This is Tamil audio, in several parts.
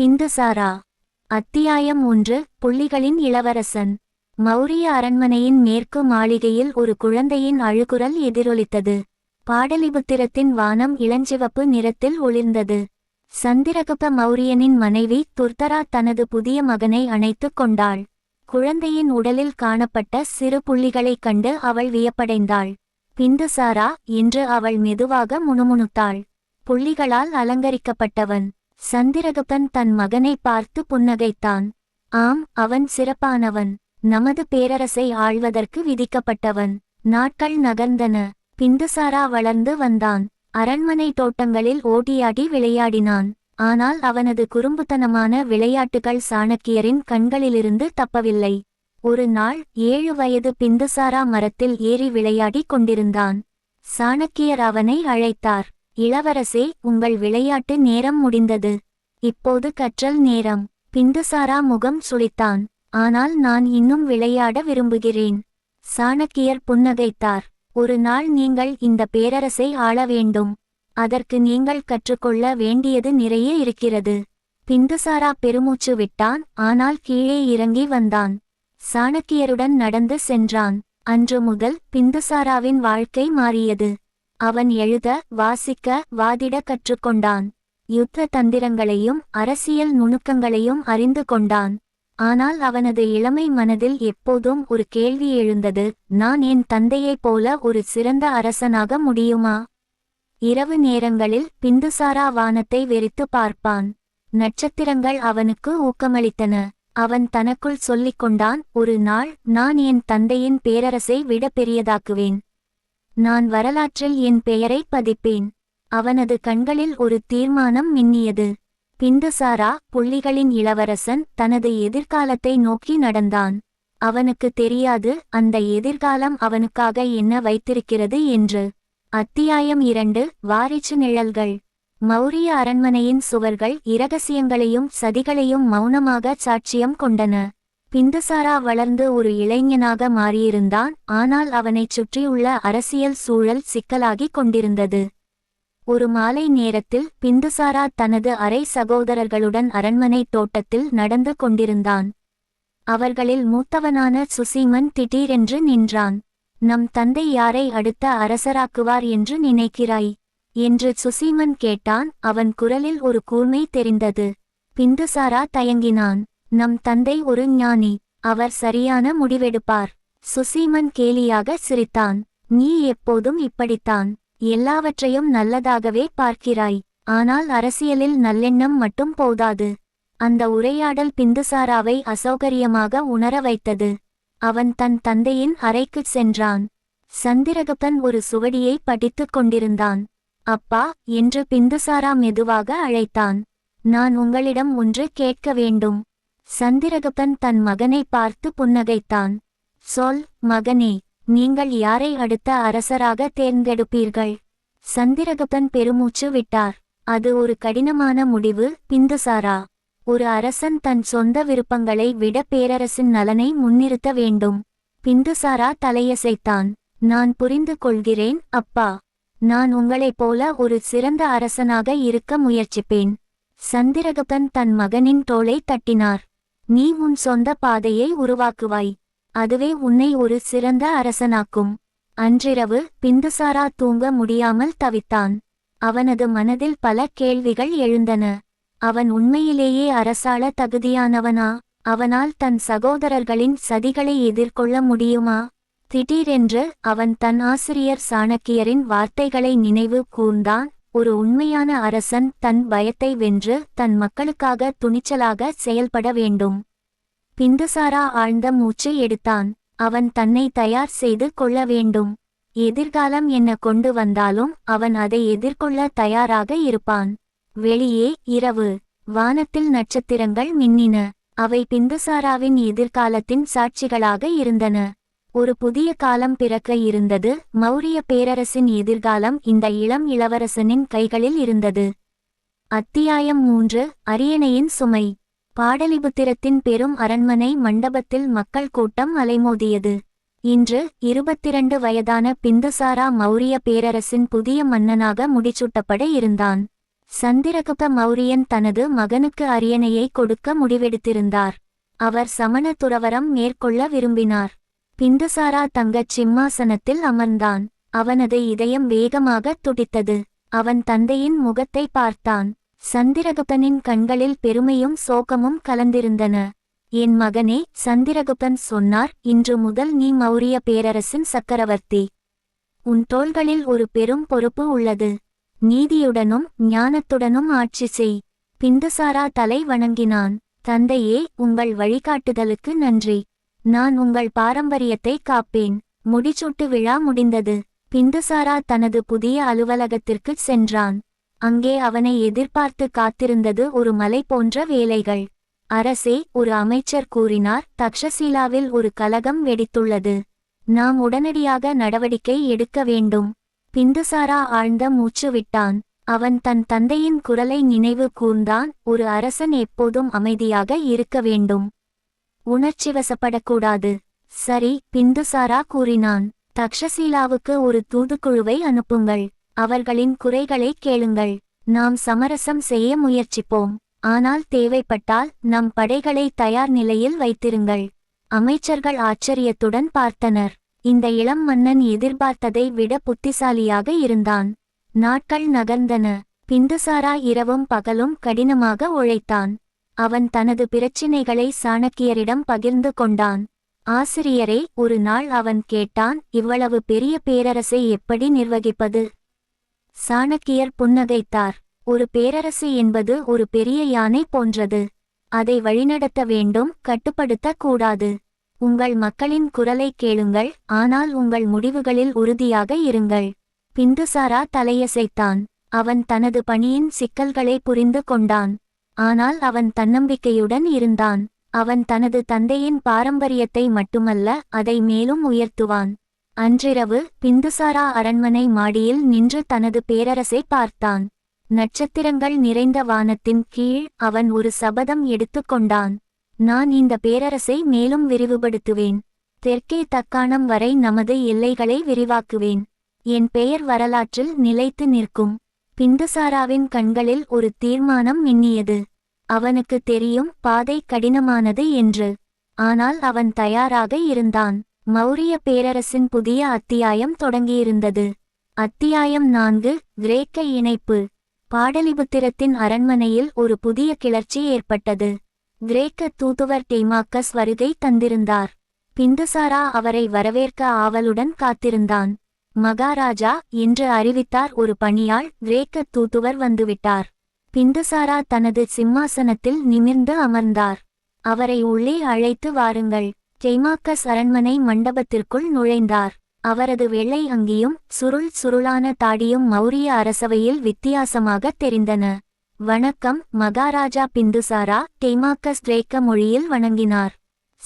பிந்துசாரா அத்தியாயம் ஒன்று. புள்ளிகளின் இளவரசன். மௌரிய அரண்மனையின் மேற்கு மாளிகையில் ஒரு குழந்தையின் அழுகுரல் எதிரொலித்தது. பாடலிபுத்திரத்தின் வானம் இளஞ்சிவப்பு நிறத்தில் ஒளிர்ந்தது. சந்திரகுப்த மௌரியனின் மனைவி துர்தரா தனது புதிய மகனை அணைத்துக் கொண்டாள். குழந்தையின் உடலில் காணப்பட்ட சிறு புள்ளிகளைக் கண்டு அவள் வியப்படைந்தாள். பிந்துசாரா என்று அவள் மெதுவாக முணுமுணுத்தாள். புள்ளிகளால் அலங்கரிக்கப்பட்டவன். சந்திரகுப்தன் தன் மகனை பார்த்து புன்னகைத்தான். ஆம் அவன் சிறப்பானவன். நமது பேரரசை ஆள்வதற்கு விதிக்கப்பட்டவன். நாட்கள் நகர்ந்தன. பிந்துசாரா வளர்ந்து வந்தான். அரண்மனை தோட்டங்களில் ஓடியாடி விளையாடினான். ஆனால் அவனது குறும்புத்தனமான விளையாட்டுகள் சாணக்கியரின் கண்களிலிருந்து தப்பவில்லை. ஒரு நாள் ஏழு வயது பிந்துசாரா மரத்தில் ஏறி விளையாடிக் கொண்டிருந்தான். சாணக்கியர் அவனை அழைத்தார். இளவரசே உங்கள் விளையாட்டு நேரம் முடிந்தது. இப்போது கற்றல் நேரம். பிந்துசாரா முகம் சுளித்தான். ஆனால் நான் இன்னும் விளையாட விரும்புகிறேன். சாணக்கியர் புன்னகைத்தார். ஒரு நாள் நீங்கள் இந்த பேரரசை ஆள வேண்டும். அதற்கு நீங்கள் கற்றுக்கொள்ள வேண்டியது நிறைய இருக்கிறது. பிந்துசாரா பெருமூச்சு விட்டான். ஆனால் கீழே இறங்கி வந்தான். சாணக்கியருடன் நடந்து சென்றான். அன்று முதல் பிந்துசாராவின் வாழ்க்கை மாறியது. அவன் எழுத வாசிக்க வாதிட கற்றுக்கொண்டான். யுத்த தந்திரங்களையும் அரசியல் நுணுக்கங்களையும் அறிந்து கொண்டான். ஆனால் அவனது இளமை மனதில் எப்போதும் ஒரு கேள்வி எழுந்தது நான் என் தந்தையைப் போல ஒரு சிறந்த அரசனாக முடியுமா? இரவு நேரங்களில் பிந்துசாரா வானத்தை வெறித்து பார்ப்பான். நட்சத்திரங்கள் அவனுக்கு ஊக்கமளித்தன. அவன் தனக்குள் சொல்லிக் கொண்டான் ஒரு நாள் நான் என் தந்தையின் பேரரசை விட பெரியதாக்குவேன். நான் வரலாற்றில் என் பெயரை பதிப்பேன். அவனது கண்களில் ஒரு தீர்மானம் மின்னியது. பிந்துசாரா புள்ளிகளின் இளவரசன் தனது எதிர்காலத்தை நோக்கி நடந்தான். அவனுக்கு தெரியாது அந்த எதிர்காலம் அவனுக்காக என்ன வைத்திருக்கிறது என்று. அத்தியாயம் இரண்டு வாரிச்சு நிழல்கள். மௌரிய அரண்மனையின் சுவர்கள் இரகசியங்களையும் சதிகளையும் மௌனமாக சாட்சியம் கொண்டன. பிந்துசாரா வளர்ந்து ஒரு இளைஞனாக மாறியிருந்தான் ஆனால் அவனைச் சுற்றியுள்ள அரசியல் சூழல் சிக்கலாகிக் கொண்டிருந்தது. ஒரு மாலை நேரத்தில் பிந்துசாரா தனது அரை சகோதரர்களுடன் அரண்மனை தோட்டத்தில் நடந்து கொண்டிருந்தான். அவர்களில் மூத்தவனான சுசீமன் திடீரென்று நின்றான். நம் தந்தை யாரை அடுத்த அரசராக்குவார் என்று நினைக்கிறாய்? என்று சுசீமன் கேட்டான். அவன் குரலில் ஒரு கூர்மை தெரிந்தது. பிந்துசாரா தயங்கினான். நம் தந்தை ஒரு ஞானி அவர் சரியான முடிவெடுப்பார். சுசீமன் கேலியாக சிரித்தான். நீ எப்போதும் இப்படித்தான். எல்லாவற்றையும் நல்லதாகவே பார்க்கிறாய். ஆனால் அரசியலில் நல்லெண்ணம் மட்டும் போதாது அந்த உரையாடல் பிந்துசாராவை அசௌகரியமாக உணர வைத்தது. அவன் தன் தந்தையின் அறைக்குச் சென்றான். சந்திரகுப்தன் ஒரு சுவடியை படித்துக் கொண்டிருந்தான். அப்பா என்று பிந்துசாரா மெதுவாக அழைத்தான். நான் உங்களிடம் ஒன்று கேட்க வேண்டும். சந்திரகுப்தன் தன் மகனை பார்த்து புன்னகைத்தான். சொல் மகனே நீங்கள் யாரை அடுத்த அரசராக தேர்ந்தெடுப்பீர்கள்? சந்திரகுப்தன் பெருமூச்சு விட்டார். அது ஒரு கடினமான முடிவு பிந்துசாரா. ஒரு அரசன் தன் சொந்த விருப்பங்களை விட பேரரசின் நலனை முன்னிறுத்த வேண்டும். பிந்துசாரா தலையசைத்தான். நான் புரிந்து கொள்கிறேன் அப்பா. நான் உங்களைப் போல ஒரு சிறந்த அரசனாக இருக்க முயற்சிப்பேன். சந்திரகுப்தன் தன் மகனின் தோளை தட்டினார். நீ உன் சொந்த பாதையை உருவாக்குவாய். அதுவே உன்னை ஒரு சிறந்த அரசனாக்கும். அன்றிரவு பிந்துசாரா தூங்க முடியாமல் தவித்தான். அவனது மனதில் பல கேள்விகள் எழுந்தன. அவன் உண்மையிலேயே அரசாள தகுதியானவனா? அவனால் தன் சகோதரர்களின் சதிகளை எதிர்கொள்ள முடியுமா? திடீரென்று அவன் தன் ஆசிரியர் சாணக்கியரின் வார்த்தைகளை நினைவு கூர்ந்தான். ஒரு உண்மையான அரசன் தன் பயத்தை வென்று தன் மக்களுக்காக துணிச்சலாக செயல்பட வேண்டும். பிந்துசாரா ஆழ்ந்த மூச்சு எடுத்தான். அவன் தன்னை தயார் செய்து கொள்ள வேண்டும். எதிர்காலம் என்ன கொண்டு வந்தாலும் அவன் அதை எதிர்கொள்ள தயாராக இருப்பான். வெளியே இரவு. வானத்தில் நட்சத்திரங்கள் மின்னின. அவை பிந்துசாராவின் எதிர்காலத்தின் சாட்சிகளாக இருந்தன. ஒரு புதிய காலம் பிறக்க இருந்தது. மௌரிய பேரரசின் எதிர்காலம் இந்த இளம் இளவரசனின் கைகளில் இருந்தது. அத்தியாயம் மூன்று. அரியணையின் சுமை. பாடலிபுத்திரத்தின் பெரும் அரண்மனை மண்டபத்தில் மக்கள் கூட்டம் அலைமோதியது. இன்று இருபத்திரண்டு வயதான பிந்துசாரா மௌரிய பேரரசின் புதிய மன்னனாக முடிச்சூட்டப்பட இருந்தான். சந்திரகுப்த மௌரியன் தனது மகனுக்கு அரியணையை கொடுக்க முடிவெடுத்திருந்தார். அவர் சமண துறவரம் மேற்கொள்ள விரும்பினார். பிந்துசாரா தங்கச் சிம்மாசனத்தில் அமர்ந்தான். அவனது இதயம் வேகமாக துடித்தது. அவன் தந்தையின் முகத்தை பார்த்தான். சந்திரகுப்தனின் கண்களில் பெருமையும் சோகமும் கலந்திருந்தன. என் மகனே சந்திரகுப்தன் சொன்னார் இன்று முதல் நீ மௌரிய பேரரசின் சக்கரவர்த்தி. உன் தோள்களில் ஒரு பெரும் பொறுப்பு உள்ளது. நீதியுடனும் ஞானத்துடனும் ஆட்சி செய். பிந்துசாரா தலை வணங்கினான். தந்தையே உங்கள் வழிகாட்டுதலுக்கு நன்றி. நான் உங்கள் பாரம்பரியத்தை காப்பேன். முடிச்சூட்டு விழா முடிந்தது. பிந்துசாரா தனது புதிய அலுவலகத்திற்குச் சென்றான். அங்கே அவனை எதிர்பார்த்து காத்திருந்தது ஒரு மலை போன்ற வேலைகள். அரசே ஒரு அமைச்சர் கூறினார். தக்ஷசீலாவில் ஒரு கலகம் வெடித்துள்ளது. நாம் உடனடியாக நடவடிக்கை எடுக்க வேண்டும். பிந்துசாரா ஆழ்ந்த மூச்சு விட்டான். அவன் தன் தந்தையின் குரலை நினைவு கூர்ந்தான். ஒரு அரசன் எப்போதும் அமைதியாக இருக்க வேண்டும். உணர்ச்சிவசப்படக்கூடாது. சரி பிந்துசாரா கூறினான். தக்ஷசீலாவுக்கு ஒரு தூதுக்குழுவை அனுப்புங்கள். அவர்களின் குறைகளை கேளுங்கள். நாம் சமரசம் செய்ய முயற்சிப்போம். ஆனால் தேவைப்பட்டால் நம் படைகளை தயார் நிலையில் வைத்திருங்கள். அமைச்சர்கள் ஆச்சரியத்துடன் பார்த்தனர். இந்த இளம் மன்னன் எதிர்பார்த்ததை விட புத்திசாலியாக இருந்தான். நாட்கள் நகர்ந்தன. பிந்துசாரா இரவும் பகலும் கடினமாக உழைத்தான். அவன் தனது பிரச்சினைகளை சாணக்கியரிடம் பகிர்ந்து கொண்டான். ஆசிரியரே ஒரு நாள் அவன் கேட்டான் இவ்வளவு பெரிய பேரரசை எப்படி நிர்வகிப்பது? சாணக்கியர் புன்னகைத்தார். ஒரு பேரரசு என்பது ஒரு பெரிய யானை போன்றது. அதை வழிநடத்த வேண்டும் கட்டுப்படுத்த கூடாது. உங்கள் மக்களின் குரலை கேளுங்கள் ஆனால் உங்கள் முடிவுகளில் உறுதியாக இருங்கள். பிந்துசாரா தலையசைத்தான். அவன் தனது பணியின் சிக்கல்களை புரிந்து கொண்டான். ஆனால் அவன் தன்னம்பிக்கையுடன் இருந்தான். அவன் தனது தந்தையின் பாரம்பரியத்தை மட்டுமல்ல அதை மேலும் உயர்த்துவான். அன்றிரவு பிந்துசாரா அரண்மனை மாடியில் நின்று தனது பேரரசை பார்த்தான். நட்சத்திரங்கள் நிறைந்த வானத்தின் கீழ் அவன் ஒரு சபதம் எடுத்துக்கொண்டான் நான் இந்த பேரரசை மேலும் விரிவுபடுத்துவேன். தெற்கே தக்காணம் வரை நமது எல்லைகளை விரிவாக்குவேன். என் பெயர் வரலாற்றில் நிலைத்து நிற்கும். பிந்துசாராவின் கண்களில் ஒரு தீர்மானம் மின்னியது. அவனுக்கு தெரியும் பாதை கடினமானது என்று. ஆனால் அவன் தயாராக இருந்தான். மௌரிய பேரரசின் புதிய அத்தியாயம் தொடங்கியிருந்தது. அத்தியாயம் நான்கு கிரேக்க இணைப்பு. பாடலிபுத்திரத்தின் அரண்மனையில் ஒரு புதிய கிளர்ச்சி ஏற்பட்டது. கிரேக்க தூதுவர் டெய்மாக்கஸ் வருகை தந்திருந்தார். பிந்துசாரா அவரை வரவேற்க ஆவலுடன் காத்திருந்தான். மகாராஜா என்று அறிவித்தார் ஒரு பணியாள் கிரேக்க தூதுவர் வந்துவிட்டார். பிந்துசாரா தனது சிம்மாசனத்தில் நிமிர்ந்து அமர்ந்தார். அவரை உள்ளே அழைத்து வாருங்கள். கெய்மாக்கஸ் அரண்மனை மண்டபத்திற்குள் நுழைந்தார். அவரது வெள்ளை அங்கியும் சுருள் சுருளான தாடியும் மௌரிய அரசவையில் வித்தியாசமாக தெரிந்தன. வணக்கம் மகாராஜா பிந்துசாரா டெய்மாக்கஸ் கிரேக்க மொழியில் வணங்கினார்.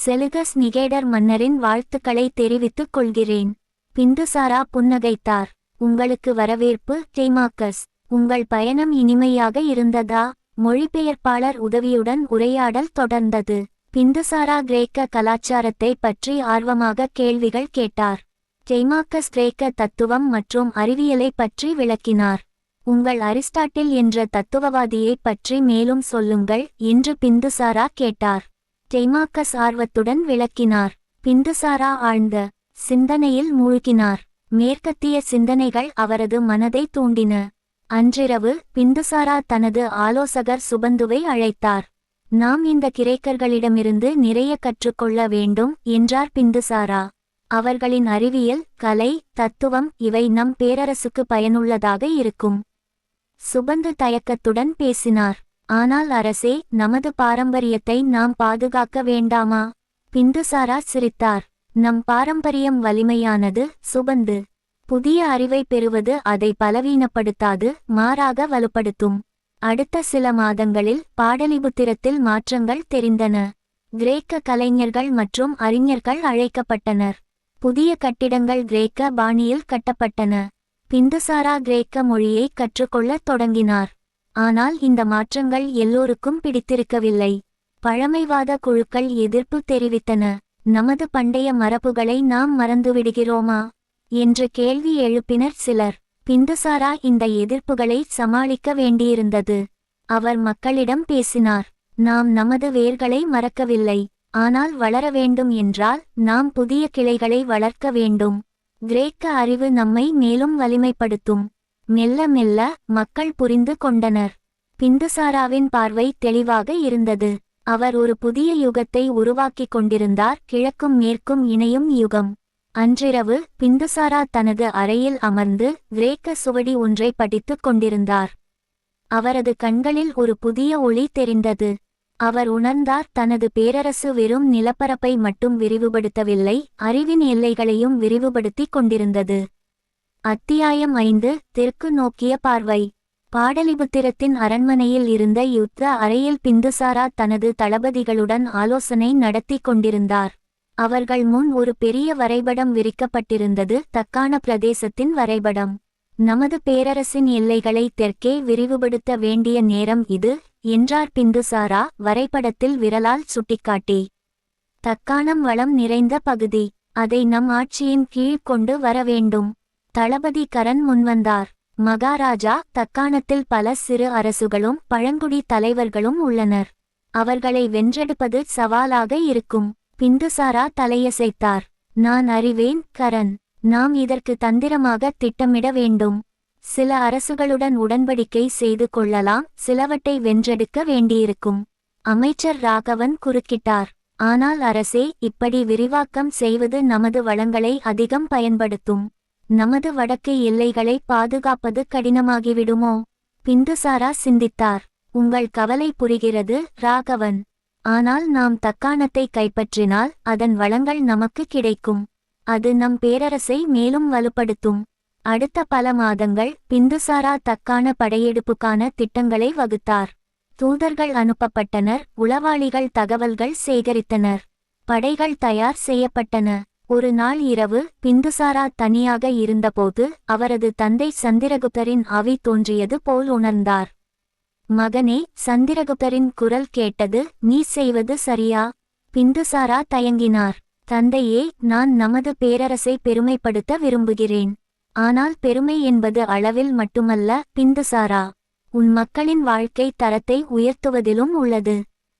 செலுகஸ் நிகேடர் மன்னரின் வாழ்த்துக்களை தெரிவித்துக் கொள்கிறேன். பிந்துசாரா புன்னகைத்தார். உங்களுக்கு வரவேற்பு டெய்மாக்கஸ் உங்கள் பயணம் இனிமையாக இருந்ததா? மொழிபெயர்ப்பாளர் உதவியுடன் உரையாடல் தொடர்ந்தது. பிந்துசாரா கிரேக்க கலாச்சாரத்தை பற்றி ஆர்வமாக கேள்விகள் கேட்டார். டெய்மாக்கஸ் கிரேக்க தத்துவம் மற்றும் அறிவியலை பற்றி விளக்கினார். உங்கள் அரிஸ்டாட்டில் என்ற தத்துவவாதியை பற்றி மேலும் சொல்லுங்கள் என்று பிந்துசாரா கேட்டார். டெய்மாக்கஸ் ஆர்வத்துடன் விளக்கினார். பிந்துசாரா ஆழ்ந்த சிந்தனையில் மூழ்கினார். மேற்கத்திய சிந்தனைகள் அவரது மனதை தூண்டின. அன்றிரவு பிந்துசாரா தனது ஆலோசகர் சுபந்துவை அழைத்தார். நாம் இந்த கிரேக்கர்களிடமிருந்து நிறைய கற்றுக்கொள்ள வேண்டும் என்றார் பிந்துசாரா. அவர்களின் அறிவியல் கலை தத்துவம் இவை நம் பேரரசுக்கு பயனுள்ளதாக இருக்கும். சுபந்து தயக்கத்துடன் பேசினார். ஆனால் அரசே நமது பாரம்பரியத்தை நாம் பாதுகாக்க வேண்டாமா? பிந்துசாரா சிரித்தார். நம் பாரம்பரியம் வலிமையானது சுபந்து. புதிய அறிவை பெறுவது அதை பலவீனப்படுத்தாது மாறாக வலுப்படுத்தும். அடுத்த சில மாதங்களில் பாடலிபுத்திரத்தில் மாற்றங்கள் தெரிந்தன. கிரேக்க கலைஞர்கள் மற்றும் அறிஞர்கள் அழைக்கப்பட்டனர். புதிய கட்டிடங்கள் கிரேக்க பாணியில் கட்டப்பட்டன. பிந்துசாரா கிரேக்க மொழியை கற்றுக்கொள்ளத் தொடங்கினார். ஆனால் இந்த மாற்றங்கள் எல்லோருக்கும் பிடித்திருக்கவில்லை. பழமைவாத குழுக்கள் எதிர்ப்பு தெரிவித்தன. நமது பண்டைய மரபுகளை நாம் மறந்துவிடுகிறோமா? என்று கேள்வி எழுப்பினர் சிலர். பிந்துசாரா இந்த எதிர்ப்புகளை சமாளிக்க வேண்டியிருந்தது. அவர் மக்களிடம் பேசினார் நாம் நமது வேர்களை மறக்கவில்லை. ஆனால் வளர வேண்டும் என்றால் நாம் புதிய கிளைகளை வளர்க்க வேண்டும். கிரேக்க அறிவு நம்மை மேலும் வலிமைப்படுத்தும் மெல்ல மெல்ல மக்கள் புரிந்து கொண்டனர். பிந்துசாராவின் பார்வை தெளிவாக இருந்தது. அவர் ஒரு புதிய யுகத்தை உருவாக்கிக் கொண்டிருந்தார். கிழக்கும் மேற்கும் இணையும் யுகம். அன்றிரவு பிந்துசாரா தனது அறையில் அமர்ந்து கிரேக்க சுவடி ஒன்றை படித்துக் கொண்டிருந்தார். அவரது கண்களில் ஒரு புதிய ஒளி தெரிந்தது. அவர் உணர்ந்தார் தனது பேரரசு வெறும் நிலப்பரப்பை மட்டும் விரிவுபடுத்தவில்லை அறிவின் எல்லைகளையும் விரிவுபடுத்திக் கொண்டிருந்தது. அத்தியாயம் ஐந்து தெற்கு நோக்கிய பார்வை. பாடலிபுத்திரத்தின் அரண்மனையில் இருந்த யுத்த அறையில் பிந்துசாரா தனது தளபதிகளுடன் ஆலோசனை நடத்திக் கொண்டிருந்தார். அவர்கள் முன் ஒரு பெரிய வரைபடம் விரிக்கப்பட்டிருந்தது தக்கான பிரதேசத்தின் வரைபடம். நமது பேரரசின் எல்லைகளை தெற்கே விரிவுபடுத்த வேண்டிய நேரம் இது என்றார் பிந்துசாரா வரைபடத்தில் விரலால் சுட்டிக்காட்டி. தக்காணம் வளம் நிறைந்த பகுதி அதை நம் ஆட்சியின் கீழ் கொண்டு வர வேண்டும் தளபதி கரண் முன்வந்தார். மகாராஜா தக்காணத்தில் பல சிறு அரசுகளும் பழங்குடி தலைவர்களும் உள்ளனர். அவர்களை வென்றெடுப்பது சவாலாக இருக்கும். பிந்துசாரா தலையசைத்தார். நான் அறிவேன் கரண். நாம் இதற்கு தந்திரமாக திட்டமிட வேண்டும். சில அரசுகளுடன் உடன்படிக்கை செய்து கொள்ளலாம். சிலவற்றை வென்றெடுக்க வேண்டியிருக்கும் அமைச்சர் ராகவன் குறுக்கிட்டார். ஆனால் அரசே இப்படி விரிவாக்கம் செய்வது நமது வளங்களை அதிகம் பயன்படுத்தும். நமது வடக்கு எல்லைகளை பாதுகாப்பது கடினமாகிவிடுமோ? பிந்துசாரா சிந்தித்தார். உங்கள் கவலை புரிகிறது ராகவன். ஆனால் நாம் தக்காணத்தை கைப்பற்றினால் அதன் வளங்கள் நமக்கு கிடைக்கும். அது நம் பேரரசை மேலும் வலுப்படுத்தும். அடுத்த பல மாதங்கள் பிந்துசாரா தக்கான படையெடுப்புக்கான திட்டங்களை வகுத்தார். தூதர்கள் அனுப்பப்பட்டனர் உளவாளிகள் தகவல்கள் சேகரித்தனர். படைகள் தயார் செய்யப்பட்டன. ஒரு நாள் இரவு பிந்துசாரா தனியாக இருந்தபோது அவரது தந்தை சந்திரகுப்தரின் அவி தோன்றியது போல் உணர்ந்தார். மகனே சந்திரகுப்தரின் குரல் கேட்டது நீ செய்வது சரியா பிந்துசாரா தயங்கினார். தந்தையே நான் நமது பேரரசை பெருமைப்படுத்த விரும்புகிறேன். ஆனால் பெருமை என்பது அளவில் மட்டுமல்ல பிந்துசாரா. உன் மக்களின் வாழ்க்கை தரத்தை உயர்த்துவதிலும் உள்ளது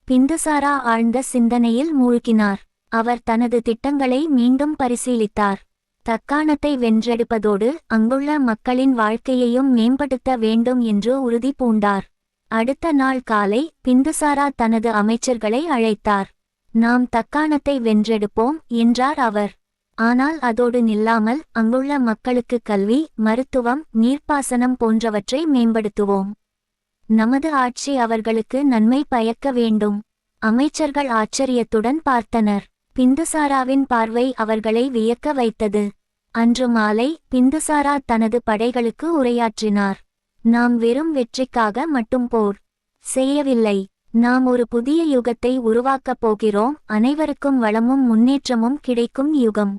பிந்துசாரா ஆழ்ந்த சிந்தனையில் மூழ்கினார். அவர் தனது திட்டங்களை மீண்டும் பரிசீலித்தார். தக்காணத்தை வென்றெடுப்பதோடு அங்குள்ள மக்களின் வாழ்க்கையையும் மேம்படுத்த வேண்டும் என்று உறுதி பூண்டார். அடுத்த நாள் காலை பிந்துசாரா தனது அமைச்சர்களை அழைத்தார். நாம் தக்காணத்தை வென்றெடுப்போம் என்றார் அவர். ஆனால் அதோடு நில்லாமல் அங்குள்ள மக்களுக்கு கல்வி மருத்துவம் நீர்ப்பாசனம் போன்றவற்றை மேம்படுத்துவோம். நமது ஆட்சி அவர்களுக்கு நன்மை பயக்க வேண்டும் அமைச்சர்கள் ஆச்சரியத்துடன் பார்த்தனர். பிந்துசாராவின் பார்வை அவர்களை வியக்க வைத்தது. அன்று மாலை பிந்துசாரா தனது படைகளுக்கு உரையாற்றினார். நாம் வெறும் வெற்றிக்காக மட்டும் போர் செய்யவில்லை. நாம் ஒரு புதிய யுகத்தை உருவாக்கப் போகிறோம். அனைவருக்கும் வளமும் முன்னேற்றமும் கிடைக்கும் யுகம்.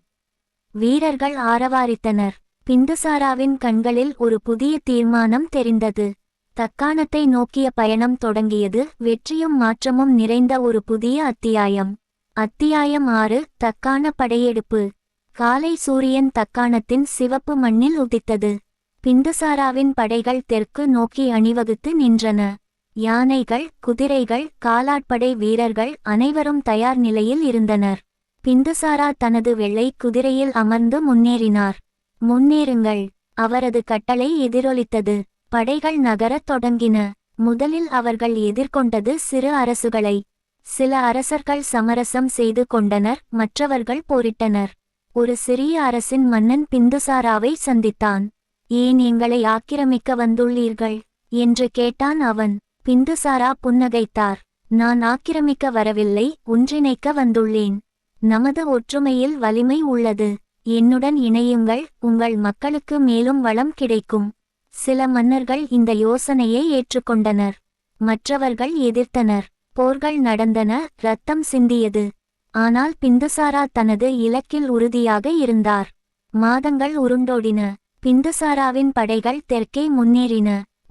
வீரர்கள் ஆரவாரித்தனர். பிந்துசாராவின் கண்களில் ஒரு புதிய தீர்மானம் தெரிந்தது. தக்காணத்தை நோக்கிய பயணம் தொடங்கியது. வெற்றியும் மாற்றமும் நிறைந்த ஒரு புதிய அத்தியாயம். அத்தியாயம் ஆறு தக்கான படையெடுப்பு. காலை சூரியன் தக்காணத்தின் சிவப்பு மண்ணில் உதித்தது. பிந்துசாராவின் படைகள் தெற்கு நோக்கி அணிவகுத்து நின்றன. யானைகள் குதிரைகள் காலாட்படை வீரர்கள் அனைவரும் தயார் நிலையில் இருந்தனர். பிந்துசாரா தனது வெள்ளை குதிரையில் அமர்ந்து முன்னேறினார். முன்னேறுங்கள். அவரது கட்டளை எதிரொலித்தது. படைகள் நகரத் தொடங்கின. முதலில் அவர்கள் எதிர்கொண்டது சிறு அரசுகளை. சில அரசர்கள் சமரசம் செய்து கொண்டனர் மற்றவர்கள் போரிட்டனர். ஒரு சிறிய அரசின் மன்னன் பிந்துசாராவை சந்தித்தான். ஏன் எங்களை ஆக்கிரமிக்க வந்துள்ளீர்கள்? என்று கேட்டான் அவன். பிந்துசாரா புன்னகைத்தார். நான் ஆக்கிரமிக்க வரவில்லை ஒன்றிணைக்க வந்துள்ளேன். நமது ஒற்றுமையில் வலிமை உள்ளது. என்னுடன் இணையுங்கள் உங்கள் மக்களுக்கு மேலும் வளம் கிடைக்கும். சில மன்னர்கள் இந்த யோசனையை ஏற்றுக்கொண்டனர். மற்றவர்கள் எதிர்த்தனர். போர்கள் நடந்தன ரத்தம் சிந்தியது. ஆனால் பிந்துசாரா தனது இலக்கில் உறுதியாக இருந்தார். மாதங்கள் உருண்டோடின. பிந்துசாராவின் படைகள் தெற்கே முன்னேறின.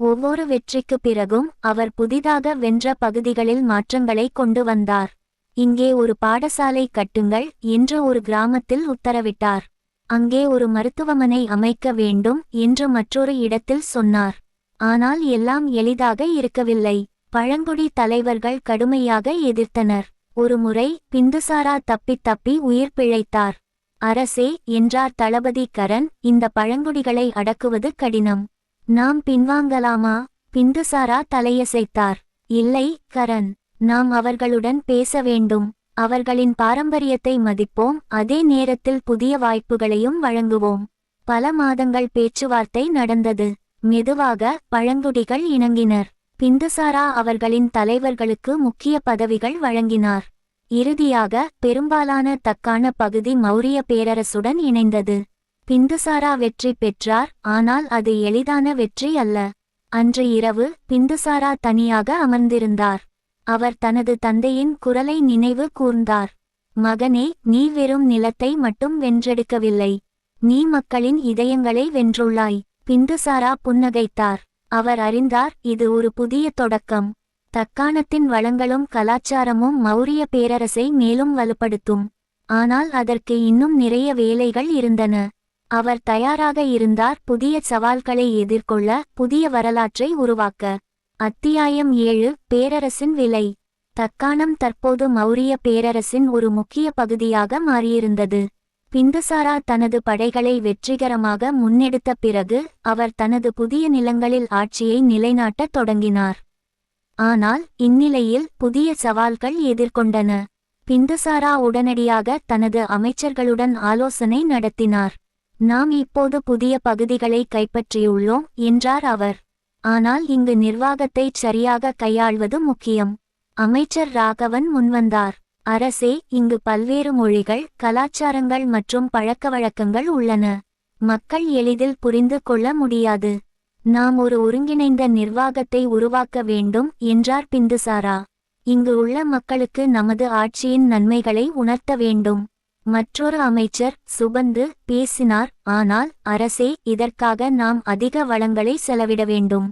ஒவ்வொரு வெற்றிக்கு பிறகும் அவர் புதிதாக வென்ற பகுதிகளில் மாற்றங்களை கொண்டு வந்தார். இங்கே ஒரு பாடசாலை கட்டுங்கள் என்று ஒரு கிராமத்தில் உத்தரவிட்டார். அங்கே ஒரு மருத்துவமனை அமைக்க வேண்டும் என்று மற்றொரு இடத்தில் சொன்னார். ஆனால் எல்லாம் எளிதாக இருக்கவில்லை. பழங்குடி தலைவர்கள் கடுமையாக எதிர்த்தனர். ஒருமுறை பிந்துசாரா தப்பித் தப்பி உயிர் பிழைத்தார். அரசே என்றார் தளபதி கரன் இந்த பழங்குடிகளை அடக்குவது கடினம். நாம் பின்வாங்கலாமா? பிந்துசாரா தலையசைத்தார். இல்லை கரண். நாம் அவர்களுடன் பேச வேண்டும். அவர்களின் பாரம்பரியத்தை மதிப்போம். அதே நேரத்தில் புதிய வாய்ப்புகளையும் வழங்குவோம். பல மாதங்கள் பேச்சுவார்த்தை நடந்தது. மெதுவாக பழங்குடிகள் இணங்கினர். பிந்துசாரா அவர்களின் தலைவர்களுக்கு முக்கிய பதவிகள் வழங்கினார். இறுதியாக பெரும்பாலான தக்கான பகுதி மௌரிய பேரரசுடன் இணைந்தது. பிந்துசாரா வெற்றி பெற்றார் ஆனால் அது எளிதான வெற்றி அல்ல. அன்று இரவு பிந்துசாரா தனியாக அமர்ந்திருந்தார். அவர் தனது தந்தையின் குரலை நினைவு கூர்ந்தார். மகனே நீ வெறும் நிலத்தை மட்டும் வென்றெடுக்கவில்லை. நீ மக்களின் இதயங்களை வென்றுள்ளாய். பிந்துசாரா புன்னகைத்தார். அவர் அறிந்தார் இது ஒரு புதிய தொடக்கம். தக்காணத்தின் வளங்களும் கலாச்சாரமும் மௌரிய பேரரசை மேலும் வலுப்படுத்தும். ஆனால் அதற்கு இன்னும் நிறைய வேலைகள் இருந்தன. அவர் தயாராக இருந்தார் புதிய சவால்களை எதிர்கொள்ள புதிய வரலாற்றை உருவாக்க. அத்தியாயம் ஏழு பேரரசின் விலை. தக்காணம் தற்போது மௌரிய பேரரசின் ஒரு முக்கிய பகுதியாக மாறியிருந்தது. பிந்துசாரா தனது படைகளை வெற்றிகரமாக முன்னெடுத்த பிறகு அவர் தனது புதிய நிலங்களில் ஆட்சியை நிலைநாட்டத் தொடங்கினார். ஆனால் இந்நிலையில் புதிய சவால்கள் எதிர்கொண்டன. பிந்துசாரா உடனடியாக தனது அமைச்சர்களுடன் ஆலோசனை நடத்தினார். நாம் இப்போது புதிய பகுதிகளை கைப்பற்றியுள்ளோம் என்றார் அவர். ஆனால் இங்கு நிர்வாகத்தை சரியாக கையாள்வது முக்கியம் அமைச்சர் ராகவன் முன்வந்தார். அரசே இங்கு பல்வேறு மொழிகள் கலாச்சாரங்கள் மற்றும் பழக்கவழக்கங்கள் உள்ளன. மக்கள் எளிதில் புரிந்து கொள்ள முடியாது. நாம் ஒரு ஒருங்கிணைந்த நிர்வாகத்தை உருவாக்க வேண்டும் என்றார் பிந்துசாரா. இங்கு உள்ள மக்களுக்கு நமது ஆட்சியின் நன்மைகளை உணர்த்த வேண்டும். மற்றொரு அமைச்சர் சுபந்து பேசினார் ஆனால் அரசே இதற்காக நாம் அதிக வளங்களை செலவிட வேண்டும்.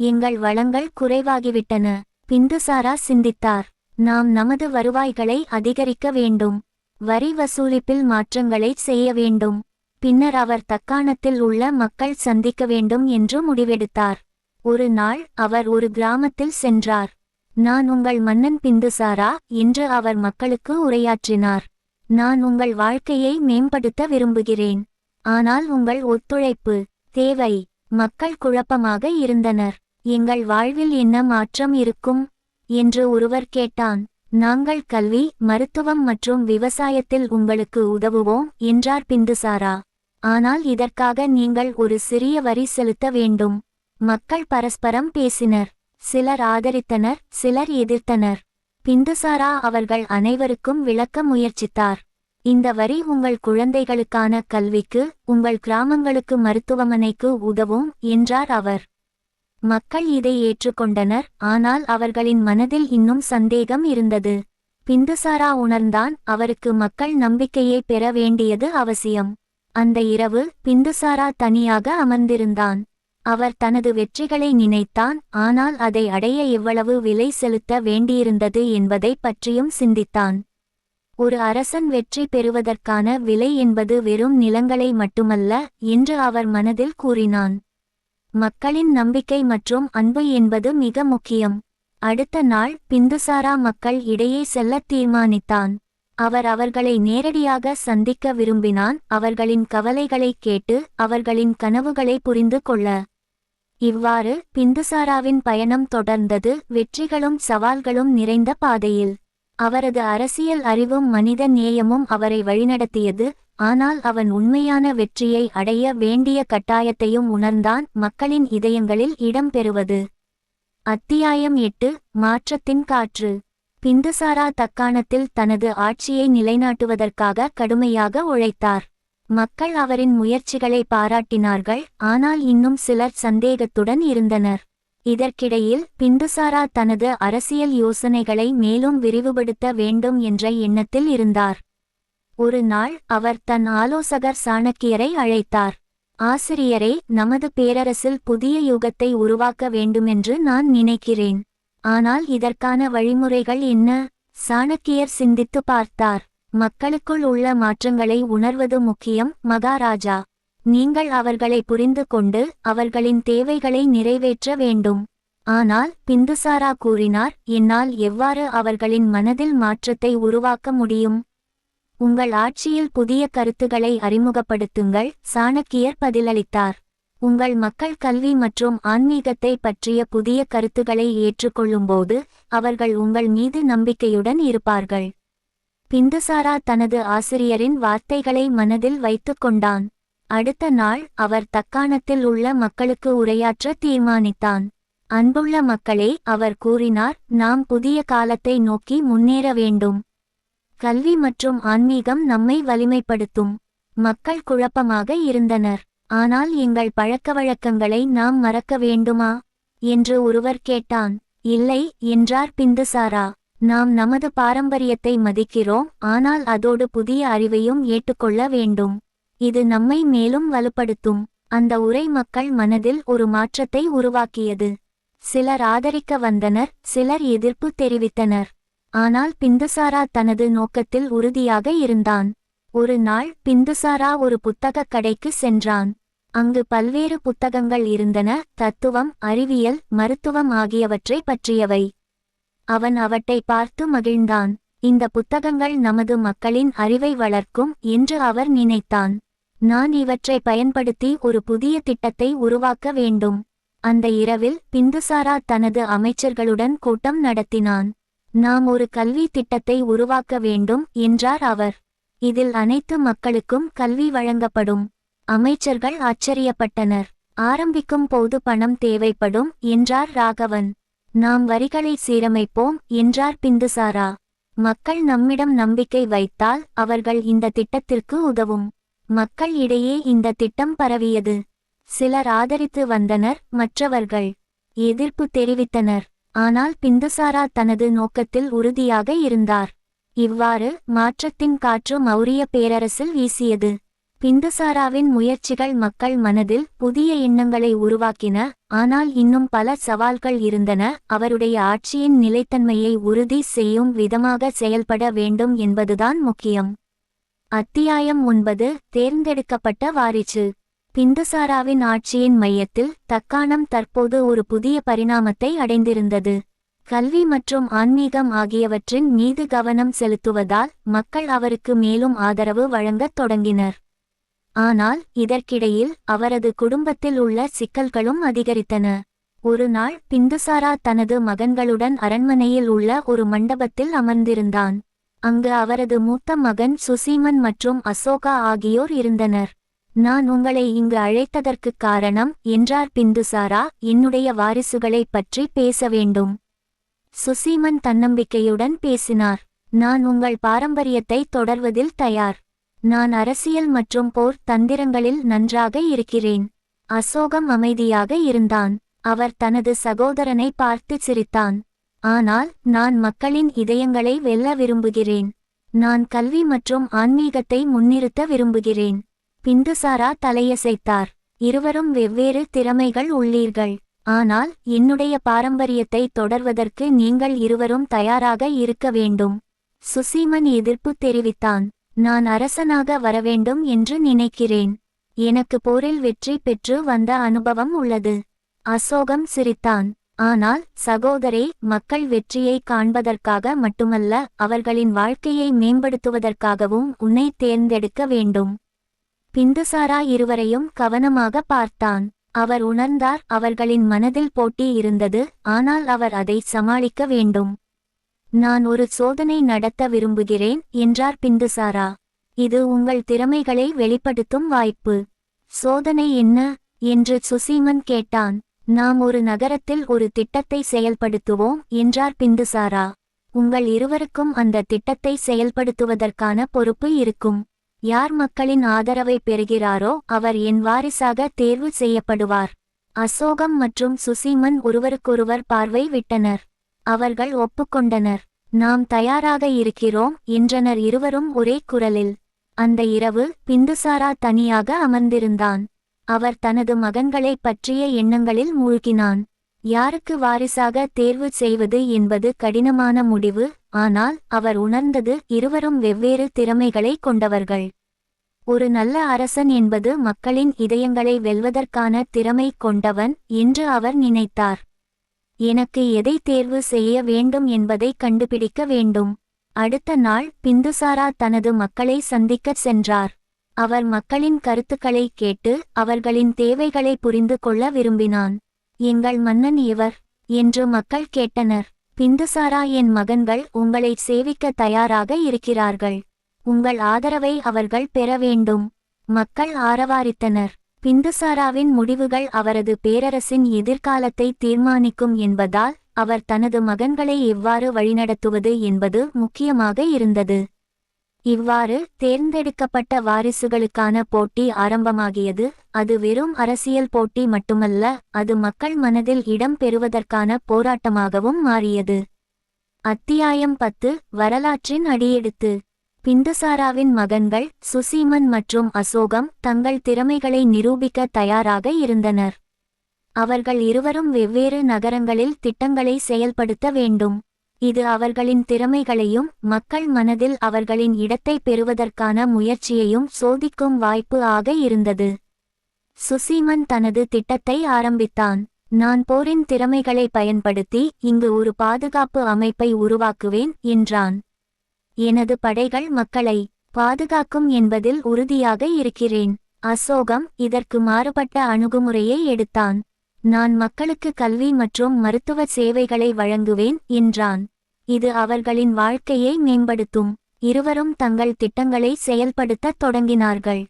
எங்கள் வளங்கள் குறைவாகிவிட்டன. பிந்துசாரா சிந்தித்தார். நாம் நமது வருவாய்களை அதிகரிக்க வேண்டும். வரி வசூலிப்பில் மாற்றங்களை செய்ய வேண்டும். பின்னர் அவர் தக்காணத்தில் உள்ள மக்கள் சந்திக்க வேண்டும் என்று முடிவெடுத்தார். ஒரு நாள் அவர் ஒரு கிராமத்தில் சென்றார். நான் உங்கள் மன்னன் பிந்துசாரா? என்று அவர் மக்களுக்கு உரையாற்றினார். நான் உங்கள் வாழ்க்கையை மேம்படுத்த விரும்புகிறேன். ஆனால் உங்கள் ஒத்துழைப்பு தேவை மக்கள் குழப்பமாக இருந்தனர். எங்கள் வாழ்வில் என்ன மாற்றம் இருக்கும்? என்று ஒருவர் கேட்டான். நாங்கள் கல்வி மருத்துவம் மற்றும் விவசாயத்தில் உங்களுக்கு உதவுவோம் என்றார் பிந்துசாரா. ஆனால் இதற்காக நீங்கள் ஒரு சிறிய வரி செலுத்த வேண்டும் மக்கள் பரஸ்பரம் பேசினர். சிலர் ஆதரித்தனர் சிலர் எதிர்த்தனர். பிந்துசாரா அவர்கள் அனைவருக்கும் விளக்க முயற்சித்தார். இந்த வரி உங்கள் குழந்தைகளுக்கான கல்விக்கு உங்கள் கிராமங்களுக்கு மருத்துவமனைக்கு உதவும் என்றார் அவர். மக்கள் இதை ஏற்றுக்கொண்டனர் ஆனால் அவர்களின் மனதில் இன்னும் சந்தேகம் இருந்தது. பிந்துசாரா உணர்ந்தான் அவருக்கு மக்கள் நம்பிக்கையை பெற வேண்டியது அவசியம். அந்த இரவு பிந்துசாரா தனியாக அமர்ந்திருந்தான். அவர் தனது வெற்றிகளை நினைத்தான் ஆனால் அதை அடைய எவ்வளவு விலை செலுத்த வேண்டியிருந்தது என்பதை பற்றியும் சிந்தித்தான். ஒரு அரசன் வெற்றி பெறுவதற்கான விலை என்பது வெறும் நிலங்களை மட்டுமல்ல என்று அவர் மனதில் கூறினான். மக்களின் நம்பிக்கை மற்றும் அன்பு என்பது மிக முக்கியம். அடுத்த நாள் பிந்துசாரா மக்கள் இடையே செல்லத் தீர்மானித்தான். அவர் அவர்களை நேரடியாக சந்திக்க விரும்பினான். அவர்களின் கவலைகளைக் கேட்டு அவர்களின் கனவுகளை புரிந்து கொள்ள. இவ்வாறு பிந்துசாராவின் பயணம் தொடர்ந்தது. வெற்றிகளும் சவால்களும் நிறைந்த பாதையில். அவரது அரசியல் அறிவும் மனித நேயமும் அவரை வழிநடத்தியது. ஆனால் அவன் உண்மையான வெற்றியை அடைய வேண்டிய கட்டாயத்தையும் உணர்ந்தான் மக்களின் இதயங்களில் இடம் பெறுவது. அத்தியாயம் எட்டு மாற்றத்தின் காற்று. பிந்துசாரா தக்காணத்தில் தனது ஆட்சியை நிலைநாட்டுவதற்காக கடுமையாக உழைத்தார். மக்கள் அவரின் முயற்சிகளை பாராட்டினார்கள் ஆனால் இன்னும் சிலர் சந்தேகத்துடன் இருந்தனர். இதற்கிடையில் பிந்துசாரா தனது அரசியல் யோசனைகளை மேலும் விரிவுபடுத்த வேண்டும் என்ற எண்ணத்தில் இருந்தார். ஒரு நாள் அவர் தன் ஆலோசகர் சாணக்கியரை அழைத்தார். ஆசிரியரே நமது பேரரசில் புதிய யுகத்தை உருவாக்க வேண்டுமென்று நான் நினைக்கிறேன். ஆனால் இதற்கான வழிமுறைகள் என்ன? சாணக்கியர் சிந்தித்து பார்த்தார். மக்களுக்குள் உள்ள மாற்றங்களை உணர்வது முக்கியம் மகாராஜா. நீங்கள் அவர்களை புரிந்து கொண்டு அவர்களின் தேவைகளை நிறைவேற்ற வேண்டும். ஆனால் பிந்துசாரா கூறினார் என்னால் எவ்வாறு அவர்களின் மனதில் மாற்றத்தை உருவாக்க முடியும்? உங்கள் ஆட்சியில் புதிய கருத்துக்களை அறிமுகப்படுத்துங்கள் சாணக்கியர் பதிலளித்தார். உங்கள் மக்கள் கல்வி மற்றும் ஆன்மீகத்தை பற்றிய புதிய கருத்துக்களை ஏற்றுக்கொள்ளும்போது அவர்கள் உங்கள் மீது நம்பிக்கையுடன் இருப்பார்கள். பிந்துசாரா தனது ஆசிரியரின் வார்த்தைகளை மனதில் வைத்துக் கொண்டான். அடுத்த நாள் அவர் தக்காணத்தில் உள்ள மக்களுக்கு உரையாற்ற தீர்மானித்தான். அன்புள்ள மக்களே அவர் கூறினார் நாம் புதிய காலத்தை நோக்கி முன்னேற வேண்டும். கல்வி மற்றும் ஆன்மீகம் நம்மை வலிமைப்படுத்தும். மக்கள் குழப்பமாக இருந்தனர். ஆனால் எங்கள் பழக்கவழக்கங்களை நாம் மறக்க வேண்டுமா என்று ஒருவர் கேட்டான். இல்லை என்றார் பிந்துசாரா. நாம் நமது பாரம்பரியத்தை மதிக்கிறோம் ஆனால் அதோடு புதிய அறிவையும் ஏற்றுக்கொள்ள வேண்டும். இது நம்மை மேலும் வலுப்படுத்தும் அந்த உரை மக்கள் மனதில் ஒரு மாற்றத்தை உருவாக்கியது. சிலர் ஆதரிக்க வந்தனர் சிலர் எதிர்ப்பு தெரிவித்தனர். ஆனால் பிந்துசாரா தனது நோக்கத்தில் உறுதியாக இருந்தான். ஒரு நாள் பிந்துசாரா ஒரு புத்தகக் கடைக்கு சென்றான். அங்கு பல்வேறு புத்தகங்கள் இருந்தன தத்துவம் அறிவியல் மருத்துவம் ஆகியவற்றை பற்றியவை. அவன் அவற்றை பார்த்து மகிழ்ந்தான். இந்த புத்தகங்கள் நமது மக்களின் அறிவை வளர்க்கும் என்று அவர் நினைத்தான். நான் இவற்றை பயன்படுத்தி ஒரு புதிய திட்டத்தை உருவாக்க வேண்டும். அந்த இரவில் பிந்துசாரா தனது அமைச்சர்களுடன் கூட்டம் நடத்தினான். நாம் ஒரு கல்வி திட்டத்தை உருவாக்க வேண்டும் என்றார் அவர். இதில் அனைத்து மக்களுக்கும் கல்வி வழங்கப்படும். அமைச்சர்கள் ஆச்சரியப்பட்டனர். ஆரம்பிக்கும் போது பணம் தேவைப்படும் என்றார் ராகவன். நாம் வரிகளை சீரமைப்போம் என்றார் பிந்துசாரா. மக்கள் நம்மிடம் நம்பிக்கை வைத்தால் அவர்கள் இந்த திட்டத்திற்கு உதவும். மக்கள் இடையே இந்த திட்டம் பரவியது. சிலர் ஆதரித்து வந்தனர் மற்றவர்கள் எதிர்ப்பு தெரிவித்தனர். ஆனால் பிந்துசாரா தனது நோக்கத்தில் உறுதியாக இருந்தார். இவ்வாறு மாற்றத்தின் காற்று மௌரிய பேரரசில் வீசியது. பிந்துசாராவின் முயற்சிகள் மக்கள் மனதில் புதிய எண்ணங்களை உருவாக்கின ஆனால் இன்னும் பல சவால்கள் இருந்தன. அவருடைய ஆட்சியின் நிலைத்தன்மையை உறுதி செய்யும் விதமாக செயல்பட வேண்டும் என்பதுதான் முக்கியம். அத்தியாயம் ஒன்பது. தேர்ந்தெடுக்கப்பட்ட வாரிச்சு பிந்துசாராவின் ஆட்சியின் மையத்தில் தக்காணம் தற்போது ஒரு புதிய பரிணாமத்தை அடைந்திருந்தது. கல்வி மற்றும் ஆன்மீகம் ஆகியவற்றின் மீது கவனம் செலுத்துவதால் மக்கள் அவருக்கு மேலும் ஆதரவு வழங்கத் தொடங்கினர். ஆனால் இதற்கிடையில் அவரது குடும்பத்தில் உள்ள சிக்கல்களும் அதிகரித்தன. ஒரு நாள் பிந்துசாரா தனது மகன்களுடன் அரண்மனையில் உள்ள ஒரு மண்டபத்தில் அமர்ந்திருந்தான். அங்கு அவரது மூத்த மகன் சுசீமன் மற்றும் அசோகா ஆகியோர் இருந்தனர். நான் உங்களை இங்கு அழைத்ததற்குக் காரணம் என்றார் பிந்துசாரா என்னுடைய வாரிசுகளைப் பற்றி பேச வேண்டும். சுசீமன் தன்னம்பிக்கையுடன் பேசினார். நான் உங்கள் பாரம்பரியத்தை தொடர்வதில் தயார். நான் அரசியல் மற்றும் போர் தந்திரங்களில் நன்றாக இருக்கிறேன். அசோகம் அமைதியாக இருந்தான். அவர் தனது சகோதரனை பார்த்து சிரித்தான். ஆனால் நான் மக்களின் இதயங்களை வெல்ல விரும்புகிறேன். நான் கல்வி மற்றும் ஆன்மீகத்தை முன்னிறுத்த விரும்புகிறேன். பிந்துசாரா தலையசைத்தார். இருவரும் வெவ்வேறு திறமைகள் உள்ளீர்கள். ஆனால் என்னுடைய பாரம்பரியத்தை தொடர்வதற்கு நீங்கள் இருவரும் தயாராக இருக்க வேண்டும். சுசீமன் எதிர்ப்பு தெரிவித்தான். நான் அரசனாக வரவேண்டும் என்று நினைக்கிறேன். எனக்கு போரில் வெற்றி பெற்று வந்த அனுபவம் உள்ளது. அசோகம் சிரித்தான். ஆனால் சகோதரே மக்கள் வெற்றியை காண்பதற்காக மட்டுமல்ல அவர்களின் வாழ்க்கையை மேம்படுத்துவதற்காகவும் உன்னை தேர்ந்தெடுக்க வேண்டும். பிந்துசாரா இருவரையும் கவனமாக பார்த்தான். அவர் உணர்ந்தார் அவர்களின் மனதில் போட்டி இருந்தது ஆனால் அவர் அதை சமாளிக்க வேண்டும். நான் ஒரு சோதனை நடத்த விரும்புகிறேன் என்றார் பிந்துசாரா. இது உங்கள் திறமைகளை வெளிப்படுத்தும் வாய்ப்பு. சோதனை என்ன? என்று சுசீமன் கேட்டான். நாம் ஒரு நகரத்தில் ஒரு திட்டத்தை செயல்படுத்துவோம் என்றார் பிந்துசாரா. உங்கள் இருவருக்கும் அந்த திட்டத்தை செயல்படுத்துவதற்கான பொறுப்பு இருக்கும். யார் மக்களின் ஆதரவை பெறுகிறாரோ அவர் என் வாரிசாக தேர்வு செய்யப்படுவார். அசோகம் மற்றும் சுசீமன் ஒருவருக்கொருவர் பார்வை விட்டனர். அவர்கள் ஒப்புக்கொண்டனர். நாம் தயாராக இருக்கிறோம் என்றனர் இருவரும் ஒரே குரலில். அந்த இரவு பிந்துசாரா தனியாக அமர்ந்திருந்தான். அவர் தனது மகன்களைப் பற்றிய எண்ணங்களில் மூழ்கினான். யாருக்கு வாரிசாக தேர்வு செய்வது என்பது கடினமான முடிவு ஆனால் அவர் உணர்ந்தது இருவரும் வெவ்வேறு திறமைகளை கொண்டவர்கள். ஒரு நல்ல அரசன் என்பது மக்களின் இதயங்களை வெல்வதற்கான திறமை கொண்டவன் என்று அவர் நினைத்தார். எனக்கு எதை தேர்வு செய்ய வேண்டும் என்பதை கண்டுபிடிக்க வேண்டும். அடுத்த நாள் பிந்துசாரா தனது மக்களை சந்திக்கச் சென்றார். அவர் மக்களின் கருத்துக்களை கேட்டு அவர்களின் தேவைகளை புரிந்து கொள்ள விரும்பினான். எங்கள் மன்னன் இவர் என்று மக்கள் கேட்டனர். பிந்துசாரா என் மகன்கள் உங்களை சேவிக்க தயாராக இருக்கிறார்கள். உங்கள் ஆதரவை அவர்கள் பெற வேண்டும். மக்கள் ஆரவாரித்தனர். பிந்துசாராவின் முடிவுகள் அவரது பேரரசின் எதிர்காலத்தை தீர்மானிக்கும் என்பதால் அவர் தனது மகன்களை எவ்வாறு வழிநடத்துவது என்பது முக்கியமாக இருந்தது. இவ்வாறு தேர்ந்தெடுக்கப்பட்ட வாரிசுகளுக்கான போட்டி ஆரம்பமாகியது அது வெறும் அரசியல் போட்டி மட்டுமல்ல அது மக்கள் மனதில் இடம் பெறுவதற்கான போராட்டமாகவும் மாறியது. அத்தியாயம் பத்து வரலாற்றின் அடியெடுத்து. பிந்துசாராவின் மகன்கள் சுசீமன் மற்றும் அசோகம் தங்கள் திறமைகளை நிரூபிக்க தயாராக இருந்தனர். அவர்கள் இருவரும் வெவ்வேறு நகரங்களில் திட்டங்களை செயல்படுத்த வேண்டும். இது அவர்களின் திறமைகளையும் மக்கள் மனதில் அவர்களின் இடத்தை பெறுவதற்கான முயற்சியையும் சோதிக்கும் வாய்ப்பு ஆக இருந்தது. சுசீமன் தனது திட்டத்தை ஆரம்பித்தான். நான் போரின் திறமைகளை பயன்படுத்தி இங்கு ஒரு பாதுகாப்பு அமைப்பை உருவாக்குவேன் என்றான். எனது படைகள் மக்களை பாதுகாக்கும் என்பதில் உறுதியாக இருக்கிறேன் அசோகம் இதற்கு மாறுபட்ட அணுகுமுறையை எடுத்தான். நான் மக்களுக்கு கல்வி மற்றும் மருத்துவ சேவைகளை வழங்குவேன் என்றான். இது அவர்களின் வாழ்க்கையை மேம்படுத்தும். இருவரும் தங்கள் திட்டங்களை செயல்படுத்தத் தொடங்கினார்கள்.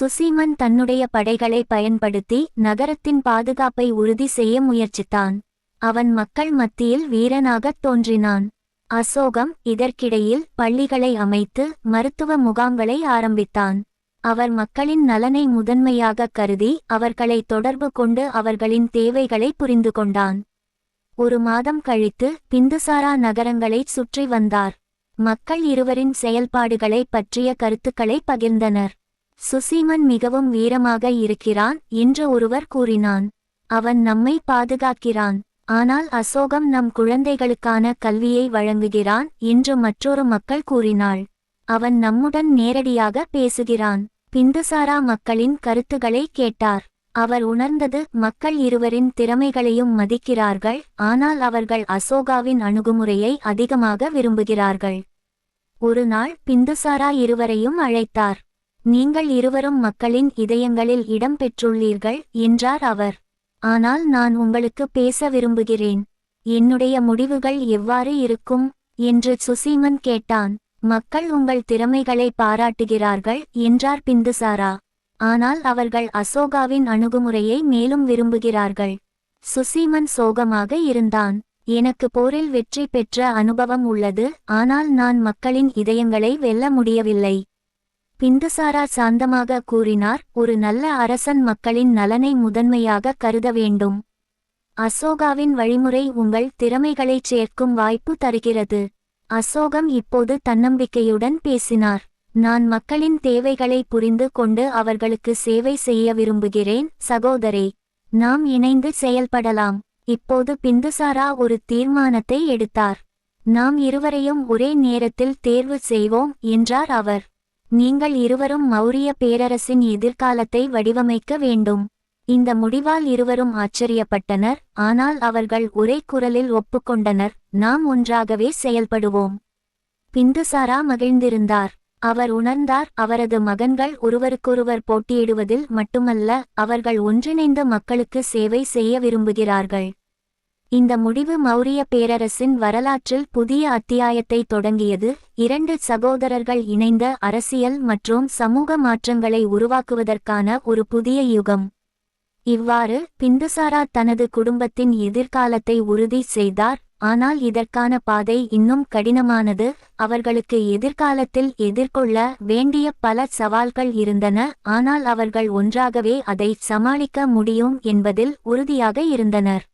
சுசீமன் தன்னுடைய படைகளை பயன்படுத்தி நகரத்தின் பாதுகாப்பை உறுதி செய்ய முயற்சித்தான். அவன் மக்கள் மத்தியில் வீரனாகத் தோன்றினான். அசோகம் இதற்கிடையில் பள்ளிகளை அமைத்து மருத்துவ முகாம்களை ஆரம்பித்தான். அவர் மக்களின் நலனை முதன்மையாக கருதி அவர்களை தொடர்பு கொண்டு அவர்களின் தேவைகளை புரிந்து கொண்டான். ஒரு மாதம் கழித்து பிந்துசாரா நகரங்களை சுற்றி வந்தார். மக்கள் இருவரின் செயல்பாடுகளை பற்றிய கருத்துக்களை பகிர்ந்தனர். சுசீமன் மிகவும் வீரமாக இருக்கிறான் என்று ஒருவர் கூறினான். அவன் நம்மை பாதுகாக்கிறான். ஆனால் அசோகம் நம் குழந்தைகளுக்கான கல்வியை வழங்குகிறான் என்று மற்றொரு மக்கள் கூறினாள். அவன் நம்முடன் நேரடியாக பேசுகிறான். பிந்துசாரா மக்களின் கருத்துகளை கேட்டார். அவர் உணர்ந்தது மக்கள் இருவரின் திறமைகளையும் மதிக்கிறார்கள் ஆனால் அவர்கள் அசோகாவின் அணுகுமுறையை அதிகமாக விரும்புகிறார்கள். ஒரு நாள் பிந்துசாரா இருவரையும் அழைத்தார். நீங்கள் இருவரும் மக்களின் இதயங்களில் இடம் பெற்றுள்ளீர்கள் என்றார் அவர். ஆனால் நான் உங்களுக்கு பேச விரும்புகிறேன். என்னுடைய முடிவுகள் எவ்வாறு இருக்கும்? என்று சுசீமன் கேட்டான். மக்கள் உங்கள் திறமைகளை பாராட்டுகிறார்கள் என்றார் பிந்துசாரா. ஆனால் அவர்கள் அசோகாவின் அணுகுமுறையை மேலும் விரும்புகிறார்கள். சுசீமன் சோகமாக இருந்தான். எனக்கு போரில் வெற்றி பெற்ற அனுபவம் உள்ளது ஆனால் நான் மக்களின் இதயங்களை வெல்ல முடியவில்லை. பிந்துசாரா சாந்தமாக கூறினார் ஒரு நல்ல அரசன் மக்களின் நலனை முதன்மையாக கருத வேண்டும். அசோகாவின் வழிமுறை உங்கள் திறமைகளைச் சேர்க்கும் வாய்ப்பு தருகிறது. அசோகம் இப்போது தன்னம்பிக்கையுடன் பேசினார். நான் மக்களின் தேவைகளை புரிந்து கொண்டு அவர்களுக்கு சேவை செய்ய விரும்புகிறேன் சகோதரே. நாம் இணைந்து செயல்படலாம். இப்போது பிந்துசாரா ஒரு தீர்மானத்தை எடுத்தார். நாம் இருவரையும் ஒரே நேரத்தில் தேர்வு செய்வோம் என்றார் அவர். நீங்கள் இருவரும் மௌரிய பேரரசின் எதிர்காலத்தை வடிவமைக்க வேண்டும். இந்த முடிவால் இருவரும் ஆச்சரியப்பட்டனர் ஆனால் அவர்கள் ஒரே குரலில் ஒப்புக்கொண்டனர் நாம் ஒன்றாகவே செயல்படுவோம். பிந்துசாரா மகிழ்ந்திருந்தார். அவர் உணர்ந்தார் அவரது மகன்கள் ஒருவருக்கொருவர் போட்டியிடுவதில் மட்டுமல்ல அவர்கள் ஒன்றிணைந்த மக்களுக்கு சேவை செய்ய விரும்புகிறார்கள். இந்த முடிவு மௌரிய பேரரசின் வரலாற்றில் புதிய அத்தியாயத்தை தொடங்கியது. இரண்டு சகோதரர்கள் இணைந்த அரசியல் மற்றும் சமூக மாற்றங்களை உருவாக்குவதற்கான ஒரு புதிய யுகம். இவ்வாறு பிந்துசாரா தனது குடும்பத்தின் எதிர்காலத்தை உறுதி செய்தார். ஆனால் இதற்கான பாதை இன்னும் கடினமானது. அவர்களுக்கு எதிர்காலத்தில் எதிர்கொள்ள வேண்டிய பல சவால்கள் இருந்தன. ஆனால் அவர்கள் ஒன்றாகவே அதை சமாளிக்க முடியும் என்பதில் உறுதியாக இருந்தனர்.